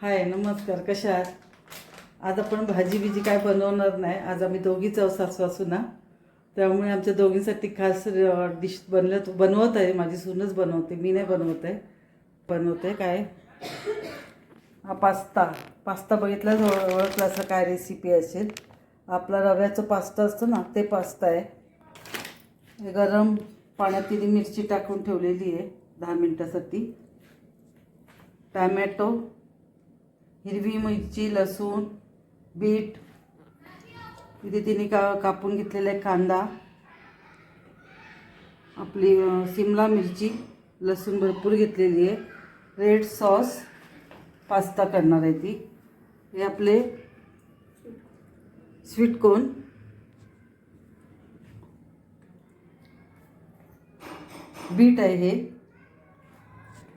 हाय नमस्कार कशा आहात? आज आपण भाजी बिजी काय बनवणार नाही. आज आम्ही दोघीच आहोत सासू ना त्यामुळे आमच्या दोघींसाठी खास डिश बनलं बनवत आहे. माझी सूनच बनवते. मी नाही बनवत आहे. बनवते काय? हा पास्ता. पास्ता बघितला ओळखला असं काय रेसिपी असेल. आपला रव्याचं पास्ता असतं ना ते पास्ता आहे. गरम पाण्यात तिने मिरची टाकून ठेवलेली आहे दहा मिनटासाठी. टॅमॅटो हिरवी मिरची लसूण बीट. इथे तिने का कापून घेतलेला आहे कांदा. आपली सिमला मिरची लसूण भरपूर घेतलेली आहे. रेड सॉस पास्ता करणार आहे ती. हे आपले स्वीट कोन बीट आहे हे.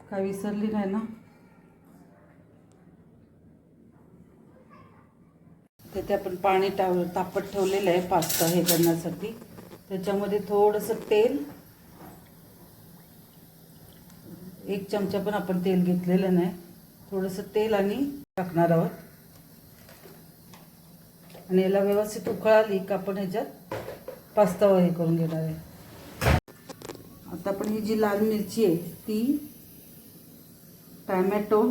काय विसरली नाही ना? तिथे आपण पाणी टाव तापत ठेवलेलं आहे पास्ता हे करण्यासाठी. त्याच्यामध्ये थोडंसं तेल एक चमचा पण आपण तेल घेतलेलं नाही. थोडंसं तेल आणि टाकणार आहोत. आणि याला व्यवस्थित उकळाली का आपण ह्याच्यात पास्ता हे करून घेणार आहे. आता आपण ही जी लाल मिरची आहे ती टॅमॅटो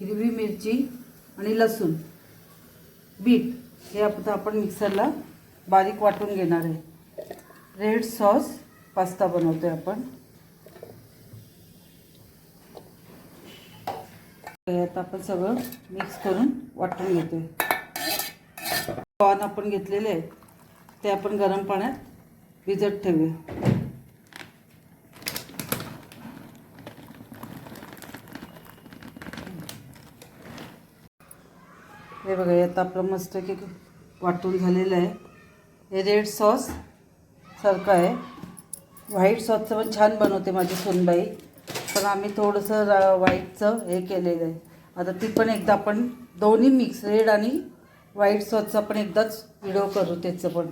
हिरवी मिरची आणि लसूण बीट हे आता आपण मिक्सरला बारीक वाटून घेणार आहे. रेड सॉस पास्ता बनवतोय आपण. आता आपण सगळं मिक्स करून वाटून घेतोय. कॉर्न आपण घेतलेले आहे ते आपण गरम पाण्यात भिजत ठेवूया. आता आपलं मस्त की वाटून झालेलं आहे. हे रेड सॉस सारखं आहे. व्हाईट सॉसचं पण छान बनवते माझी सोनबाई. पण आम्ही थोडंसं रा व्हाईटचं हे केलेलं आहे. आता ती पण एकदा आपण दोन्ही मिक्स रेड आणि व्हाईट सॉसचा पण एकदाच व्हिडिओ करू त्याचं पण.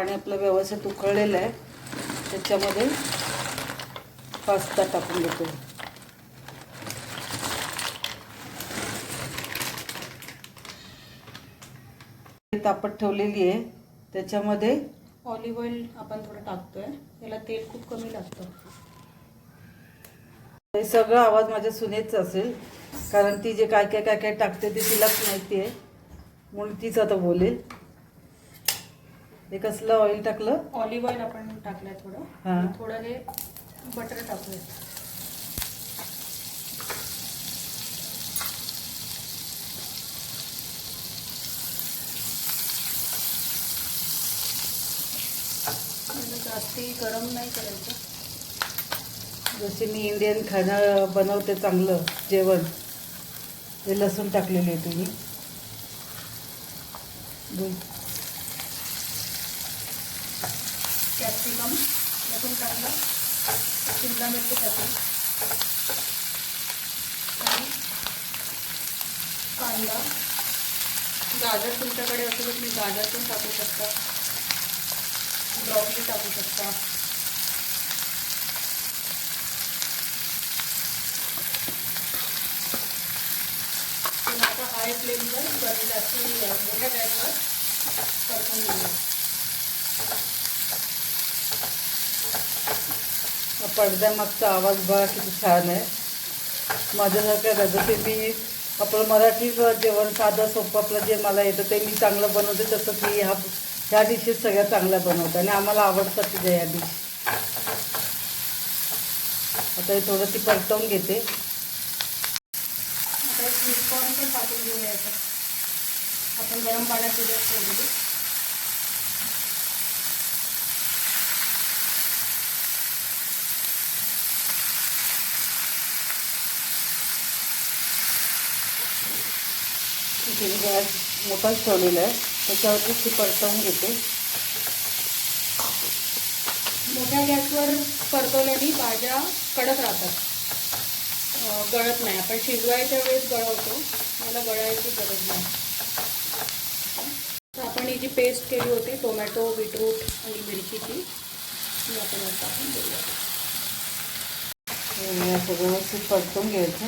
आणि आपलं व्यवस्थित उकळलेलं आहे. त्याच्यामध्ये पास्ता टाकून देतो. तापत ठेवलेली आहे. त्याच्यामध्ये ऑलिव्ह ऑइल आपण थोडं टाकतोय. याला तेल खूप कमी लागतं. हे सगळं आवाज माझ्या सुनेच असेल. कारण ती जे काय काय काय काय टाकते ते तिलाच माहिती आहे. म्हणून तीच आता बोलेल. हे कसलं ऑइल टाकलं? ऑलिव्ह ऑइल आपण टाकलंय थोडं. हां. थोडं हे बटर टाकूया याला जास्ती गरम नाही करायचं. जसे मी इंडियन खाणं बनवते चांगलं जेवण ते लसूण टाकलेले आहे तुम्ही. कॅप्सिकम लसूण टाकलं. शिमला मिरची टाकली. कांदा. गाजर तुमच्याकडे असेल तर तुम्ही गाजर पण टाकू शकता. ब्रॉकली टाकू शकता आता हाय फ्लेमवर कमी जास्त मोठ्या गॅसवर परतून घेऊया पडद्यामागचा आवाज बघा किती छान आहे माझ्यासारख्या नाही. मी आपलं मराठी जेवण साधं सोपं आपलं जे मला येतं ते मी चांगलं बनवते तसंच मी ह्या ह्या डिशेस सगळ्या चांगल्या बनवते आणि आम्हाला आवडतात तिथे ह्या डिश आता हे थोडं ती परतवून घेते. आपण गरम पाण्यात गॅस मोठाच ठेवलेला आहे. त्याच्यावरती ती परतवून घेते. मोठ्या गॅसवर परतवल्याने भाज्या कडक राहतात. गळत नाही. आपण शिजवायच्या वेळेस गळवतो. मला गळायची गरज नाही. तर आपण ही जी पेस्ट केली होती टोमॅटो बीटरूट आणि मिरचीची ती आपण टाकून देऊया. व्यवस्थित परतून घ्यायचं.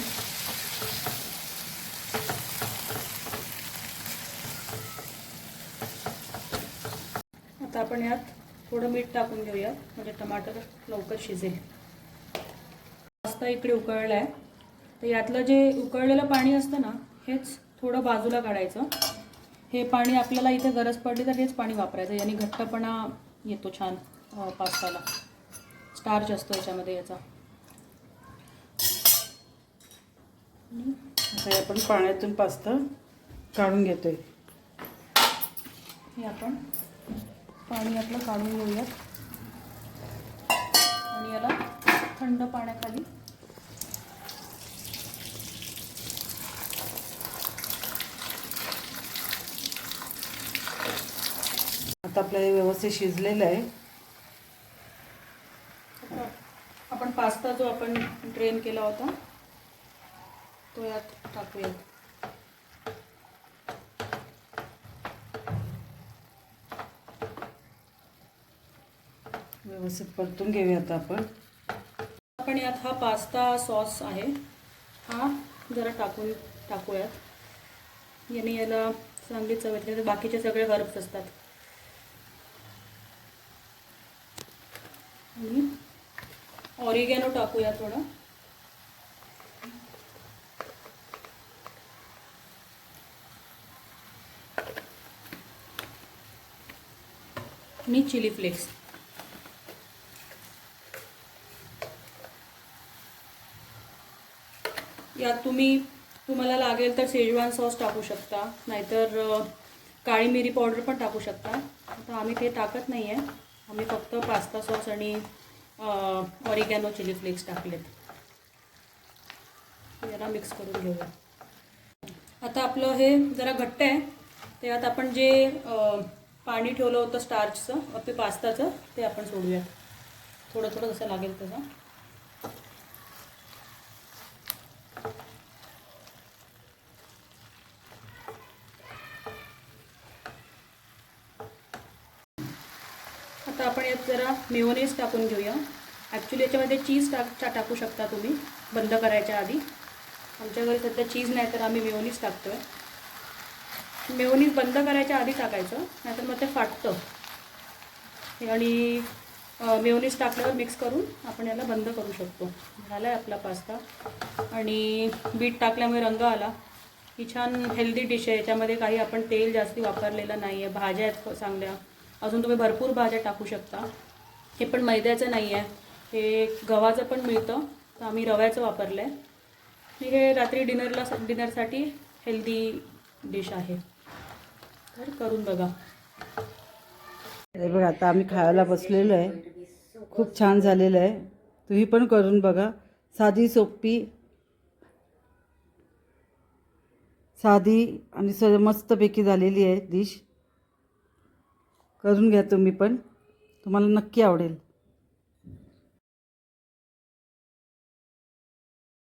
आपण यात थोडं मीठ टाकून घेऊयात म्हणजे टमाटर लवकर शिजेल पास्ता इकडे उकळला आहे तर यातलं जे उकळलेलं पाणी असतं ना हेच थोडं बाजूला काढायचं. हे पाणी आपल्याला इथे गरज पडली तर हेच पाणी वापरायचं. याने घट्टपणा येतो छान पास्ताला. स्टार्च असतो याच्यामध्ये याचा. आता आपण पाण्यातून पास्ता काढून घेतोय. हे आपण पाणी आपलं काढून घेऊयात. आणि याला थंड पाण्याखाली आता आपल्याला हे व्यवस्थित शिजलेलं आहे. आपण पास्ता जो आपण ड्रेन केला होता तो यात टाकूयात. व्यवस्थित परतून घेऊया आता आपण. आपण यात हा पास्ता सॉस आहे. हा जरा टाकून टाकूयात. याने याला चांगली चव येते. तर बाकीचे सगळे हर्ब्स असतात. आणि ऑरिगॅनो टाकूया थोडं. आणि चिली फ्लेक्स यात तुम्ही तुम्हाला लागेल तर शेजवान सॉस टाकू शकता. नाहीतर काळी मिरी पावडर पण टाकू शकता. आता आम्ही ते टाकत नाही आहे आम्ही फक्त पास्ता सॉस आणि ऑरिगॅनो चिली फ्लेक्स टाकलेत. जरा मिक्स करून घेऊया. आता आपलं हे जरा घट्ट आहे. त्यात आपण जे पाणी ठेवलं होतं स्टार्चचं ते पास्ताचं ते आपण सोडूया थोडं थोडं जसं लागेल तसं आता आपण यात टाकून घेऊया. ॲक्च्युली याच्यामध्ये चीज टाक टाकू शकता तुम्ही. बंद करायच्या आधी. आमच्या घरी सध्या चीज नाही तर आम्ही मेयोनीज टाकतोय. मेयोनीज बंद करायच्या आधी टाकायचं नाहीतर मग ते फाटतं. आणि मेयोनीज टाकल्यावर मिक्स करून आपण याला बंद करू शकतो. झाला आहे आपला पास्ता आणि बीट टाकल्यामुळे रंग आला. ही छान हेल्दी डिश आहे. याच्यामध्ये काही आपण तेल जास्ती वापरलेलं नाही आहे भाज्या आहेत चांगल्या. अजून तुम्ही भरपूर भाज्या टाकू शकता. हे पण मैद्याचं नाही आहे हे गव्हाचं पण मिळतं. तर आम्ही रव्याचं वापरलं आहे हे रात्री डिनरला डिनरसाठी हेल्दी डिश आहे. तर करून बघा. अरे बघा आता आम्ही खायला बसलेलो आहे. खूप छान झालेलं आहे. तुम्ही पण करून बघा. साधी सोपी साधी आणि स मस्तपैकी झालेली आहे डिश. करून घ्या तुम्ही पण. तुम्हाला नक्की आवडेल.